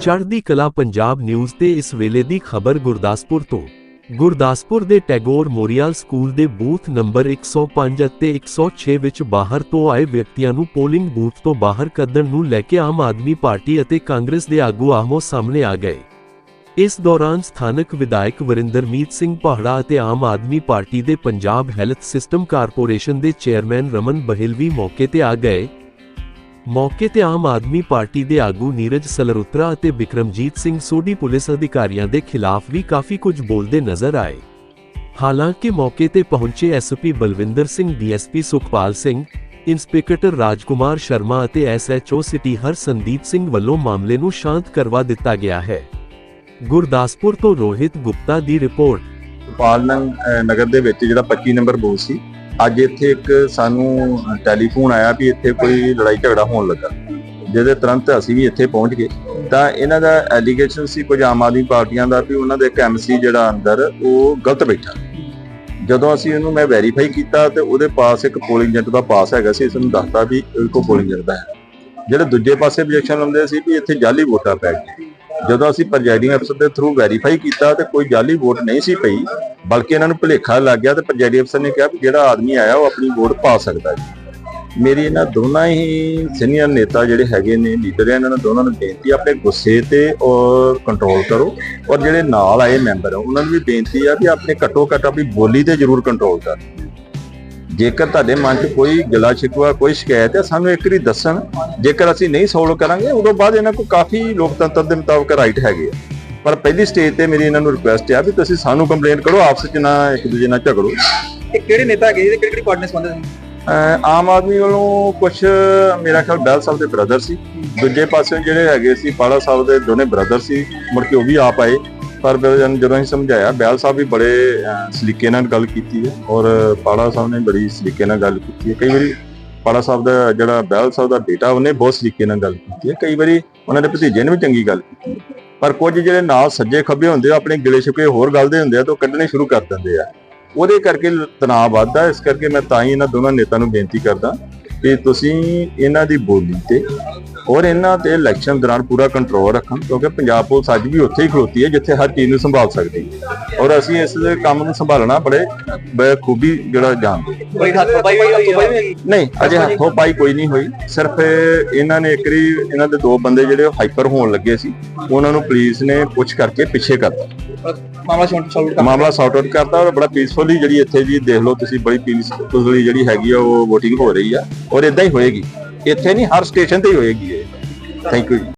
ਚੜ੍ਹਦੀ ਕਲਾ ਪੰਜਾਬ ਨਿਊਜ਼ ਤੇ ਇਸ ਵੇਲੇ ਦੀ ਖਬਰ ਗੁਰਦਾਸਪੁਰ ਤੋਂ। ਗੁਰਦਾਸਪੁਰ ਦੇ ਟੈਗੋਰ ਮੋਰੀਅਲ ਸਕੂਲ ਦੇ ਬੂਥ ਨੰਬਰ 105 ਅਤੇ 106 ਵਿੱਚ ਬਾਹਰ ਤੋਂ ਆਏ ਵਿਅਕਤੀਆਂ ਨੂੰ ਪੋਲਿੰਗ ਬੂਥ ਤੋਂ ਬਾਹਰ ਕੱਢਣ ਨੂੰ ਲੈ ਕੇ ਆਮ ਆਦਮੀ ਪਾਰਟੀ ਅਤੇ ਕਾਂਗਰਸ ਦੇ ਆਗੂ ਆਹਮੋ ਸਾਹਮਣੇ ਆ ਗਏ। ਇਸ ਦੌਰਾਨ ਸਥਾਨਕ ਵਿਧਾਇਕ ਵਰਿੰਦਰਮੀਤ ਸਿੰਘ ਪਹਾੜਾ ਅਤੇ ਆਮ ਆਦਮੀ ਪਾਰਟੀ ਦੇ ਪੰਜਾਬ ਹੈਲਥ ਸਿਸਟਮ ਕਾਰਪੋਰੇਸ਼ਨ ਦੇ ਚੇਅਰਮੈਨ ਰਮਨ ਬਹਿਲ ਵੀ ਮੌਕੇ ਤੇ ਆ ਗਏ। ਮੌਕੇ ਤੇ ਆਮ ਆਦਮੀ ਪਾਰਟੀ ਦੇ ਆਗੂ ਨੀਰਜ ਸਲਰੁਤਰਾ ਅਤੇ ਬਿਕਰਮਜੀਤ ਸਿੰਘ ਸੋਢੀ ਪੁਲਿਸ ਅਧਿਕਾਰੀਆਂ ਦੇ ਖਿਲਾਫ ਵੀ ਕਾਫੀ ਕੁਝ ਬੋਲਦੇ ਨਜ਼ਰ ਆਏ। ਹਾਲਾਂਕਿ ਮੌਕੇ ਤੇ ਪਹੁੰਚੇ SP Balwinder Singh DSP Sukhpal Singh, inspector Rajkumar Sharma ਅਤੇ ਐਸਐਚਓ ਸਿਟੀ ਹਰਸੰਦੀਪ ਸਿੰਘ ਵੱਲੋਂ ਮਾਮਲੇ ਨੂੰ ਸ਼ਾਂਤ ਕਰਵਾ ਦਿੱਤਾ ਗਿਆ ਹੈ। ਗੁਰਦਾਸਪੁਰ ਤੋਂ ਰੋਹਿਤ ਗੁਪਤਾ ਦੀ ਰਿਪੋਰਟ। ਗੋਪਾਲ ਨਗਰ ਦੇ ਵਿੱਚ ਜਿਹੜਾ 25 ਨੰਬਰ ਬੂਥ ਸੀ ਅੱਜ ਇੱਥੇ ਇੱਕ ਸਾਨੂੰ ਟੈਲੀਫੋਨ ਆਇਆ ਵੀ ਇੱਥੇ ਕੋਈ ਲੜਾਈ ਝਗੜਾ ਹੋਣ ਲੱਗਾ। ਜਿਹਦੇ ਤੁਰੰਤ ਅਸੀਂ ਵੀ ਇੱਥੇ ਪਹੁੰਚ ਗਏ। ਤਾਂ ਇਹਨਾਂ ਦਾ ਐਲੀਗੇਸ਼ਨ ਸੀ ਕੁਝ ਆਮ ਆਦਮੀ ਪਾਰਟੀਆਂ ਦਾ ਵੀ ਉਹਨਾਂ ਦੇ ਇੱਕ ਐਮਸੀ ਜਿਹੜਾ ਅੰਦਰ ਉਹ ਗਲਤ ਬੈਠਾ। ਜਦੋਂ ਅਸੀਂ ਉਹਨੂੰ ਮੈਂ ਵੈਰੀਫਾਈ ਕੀਤਾ ਤੇ ਉਹਦੇ ਪਾਸ ਇੱਕ ਪੋਲਿੰਗ ਏਜੰਟ ਦਾ ਪਾਸ ਹੈਗਾ ਸੀ ਇਸ ਨੂੰ ਦੱਸਤਾ ਵੀ ਇਹ ਕੋ ਪੋਲਿੰਗ ਏਜੰਟ ਦਾ ਹੈ। ਜਿਹੜੇ ਦੂਜੇ ਪਾਸੇ ਆਬਜੈਕਸ਼ਨ ਲਾਉਂਦੇ ਸੀ ਵੀ ਇੱਥੇ ਜਾਲੀ ਵੋਟਾਂ ਪੈ ਗਈਆਂ। ਜਦੋਂ ਅਸੀਂ ਪ੍ਰੈਜ਼ਾਈਡਿੰਗ ਅਫਸਰ ਦੇ ਥਰੂ ਵੈਰੀਫਾਈ ਕੀਤਾ ਤੇ ਕੋਈ ਜਾਲੀ ਵੋਟ ਨਹੀਂ ਸੀ ਪਈ ਬਲਕਿ ਇਹਨਾਂ ਨੂੰ ਭੁਲੇਖਾ ਲੱਗ ਗਿਆ ਤੇ ਪ੍ਰੈਜ਼ਾਈਡਿੰਗ ਅਫਸਰ ਨੇ ਕਿਹਾ ਵੀ ਜਿਹੜਾ ਆਦਮੀ ਆਇਆ ਉਹ ਆਪਣੀ ਵੋਟ ਪਾ ਸਕਦਾ ਜੀ। ਮੇਰੀ ਇਹਨਾਂ ਦੋਨਾਂ ਹੀ ਸੀਨੀਅਰ ਨੇਤਾ ਜਿਹੜੇ ਹੈਗੇ ਨੇ, ਲੀਡਰ ਆ, ਇਹਨਾਂ ਨੂੰ ਦੋਨਾਂ ਨੂੰ ਬੇਨਤੀ ਆਪਣੇ ਗੁੱਸੇ ਤੇ ਔਰ ਕੰਟਰੋਲ ਕਰੋ ਔਰ ਜਿਹੜੇ ਨਾਲ ਆਏ ਮੈਂਬਰ ਆ, ਉਹਨਾਂ ਨੂੰ ਵੀ ਬੇਨਤੀ ਆ ਵੀ ਆਪਣੇ ਘੱਟੋ ਘੱਟ ਆਪਣੀ ਬੋਲੀ ਤੇ ਜ਼ਰੂਰ ਕੰਟਰੋਲ ਕਰੋ। ਜੇਕਰ ਤੁਹਾਡੇ ਮਨ 'ਚ ਕੋਈ ਗਿਲਾ ਸ਼ਿਕਵਾ ਕੋਈ ਸ਼ਿਕਾਇਤ ਹੈ ਸਾਨੂੰ ਇੱਕ ਵਾਰੀ ਦੱਸਣ, ਜੇਕਰ ਅਸੀਂ ਨਹੀਂ ਸੋਲਵ ਕਰਾਂਗੇ, ਉਦੋਂ ਬਾਅਦ ਇਹਨਾਂ ਕੋਲ ਕਾਫੀ ਲੋਕਤੰਤਰ ਦੇ ਮੁਤਾਬਕ ਰਾਈਟ ਹੈਗੇ ਆ। ਪਰ ਪਹਿਲੀ ਸਟੇਜ ਤੇ ਮੇਰੀ ਇਹਨਾਂ ਨੂੰ ਰਿਕੁਐਸਟ ਹੈ ਵੀ ਤੁਸੀਂ ਸਾਨੂੰ ਕੰਪਲੇਂਟ ਕਰੋ ਆਪਸ ਵਿੱਚ ਨਾ ਇੱਕ ਦੂਜੇ ਨਾਲ ਝਗੜੋ। ਇਹ ਕਿਹੜੇ ਨੇਤਾ ਜੀ ਤੇ ਕਿਹੜੀ ਕਿਹੜੀ ਪਾਰਟੀ ਨਾਲ ਨੇ? ਆਮ ਆਦਮੀ ਵੱਲੋਂ ਕੁਝ ਮੇਰਾ ਖਿਆਲ ਬੈਲ ਸਾਹਿਬ ਦੇ ਬ੍ਰਦਰ ਸੀ। ਦੂਜੇ ਪਾਸੇ ਜਿਹੜੇ ਹੈਗੇ ਸੀ ਪਾਲਾ ਸਾਹਿਬ ਦੇ ਦੋਨੇ ਬ੍ਰਦਰ ਸੀ ਮੁੜ ਕੇ ਉਹ ਵੀ ਆਪ ਆਏ। ਪਰ ਜਦੋਂ ਜਦੋਂ ਅਸੀਂ ਸਮਝਾਇਆ ਬੈਲ ਸਾਹਿਬ ਵੀ ਬੜੇ ਸਲੀਕੇ ਨਾਲ ਗੱਲ ਕੀਤੀ ਹੈ ਔਰ ਪਾਲਾ ਸਾਹਿਬ ਨੇ ਬੜੀ ਸਲੀਕੇ ਨਾਲ ਗੱਲ ਕੀਤੀ ਹੈ। ਕਈ ਵਾਰੀ ਪਾਲਾ ਸਾਹਿਬ ਦਾ ਜਿਹੜਾ ਬੈਲ ਸਾਹਿਬ ਦਾ ਬੇਟਾ ਉਹਨੇ ਬਹੁਤ ਸਲੀਕੇ ਨਾਲ ਗੱਲ ਕੀਤੀ ਹੈ। ਕਈ ਵਾਰੀ ਉਹਨਾਂ ਦੇ ਭਤੀਜੇ ਨੇ ਵੀ ਚੰਗੀ ਗੱਲ ਕੀਤੀ ਹੈ। ਪਰ ਕੁਝ ਜਿਹੜੇ ਨਾਲ ਸੱਜੇ ਖੱਬੇ ਹੁੰਦੇ ਆ ਆਪਣੇ ਗਿਲੇ ਸ਼ਿਕਵੇ ਹੋਰ ਗੱਲ ਦੇ ਹੁੰਦੇ ਆ, ਤਾਂ ਉਹ ਕੱਢਣੇ ਸ਼ੁਰੂ ਕਰ ਦਿੰਦੇ ਆ। ਉਹਦੇ ਕਰਕੇ ਤਣਾਅ ਵੱਧਦਾ, ਇਸ ਕਰਕੇ ਮੈਂ ਤਾਂ ਹੀ ਇਹਨਾਂ ਦੋਨਾਂ ਨੇਤਾ ਨੂੰ ਬੇਨਤੀ ਕਰਦਾ ਕਿ ਤੁਸੀਂ ਇਹਨਾਂ ਦੀ ਬੋਲੀ ਤੇ ਔਰ ਇਹਨਾਂ ਤੇ ਇਲੈਕਸ਼ਨ ਦੌਰਾਨ ਪੂਰਾ ਕੰਟਰੋਲ ਰੱਖਣ ਕਿਉਂਕਿ ਪੰਜਾਬ ਪੁਲਿਸ ਅੱਜ ਵੀ ਉੱਥੇ ਹੀ ਖਲੋਤੀ ਹੈ ਜਿੱਥੇ ਹਰ ਚੀਜ਼ ਨੂੰ ਸੰਭਾਲ ਸਕਦੀ ਹੈ। ਔਰ ਅਸੀਂ ਇਸ ਦੇ ਕੰਮ ਨੂੰ ਸੰਭਾਲਣਾ ਬੜੇ ਬਖੂਬੀ ਜਿਹੜਾ ਜਾਣਦੇ ਹਾਂ। ਕੋਈ ਹੱਥ ਪਾਈ ਹੋਈ ਹੱਥ ਪਾਈ ਹੋਈ ਨਹੀਂ ਅਜੇ ਹੱਥੋਂ ਪਾਈ ਕੋਈ ਨਹੀਂ ਹੋਈ। ਸਿਰਫ ਇਹਨਾਂ ਨੇ ਇੱਕ ਵਾਰੀ ਇਹਨਾਂ ਦੇ ਦੋ ਬੰਦੇ ਜਿਹੜੇ ਹਾਈਪਰ ਹੋਣ ਲੱਗੇ ਸੀ ਉਹਨਾਂ ਨੂੰ ਪੁਲਿਸ ਨੇ ਪੁੱਛ ਕਰਕੇ ਪਿੱਛੇ ਕਰਤਾ। ਮਾਮਲਾ ਸ਼ਾਂਟ ਸੌਲਵ ਮਾਮਲਾ ਸੌਟ ਆਊਟ ਕਰਤਾ ਔਰ ਬੜਾ ਪੀਸਫੁਲੀ ਜਿਹੜੀ ਇੱਥੇ ਜੀ ਦੇਖ ਲਓ ਤੁਸੀਂ, ਬੜੀ ਪੀਸਫੁਲੀ ਜਿਹੜੀ ਹੈਗੀ ਆ, ਉਹ VOTING ਹੋ ਰਹੀ ਆ, ਔਰ ਇਦਾਂ ਹੀ ਹੋਏਗੀ। ਇੱਥੇ ਨਹੀਂ, ਹਰ ਸਟੇਸ਼ਨ ਤੇ ਹੀ ਹੋਏਗੀ ਇਹ। Thank you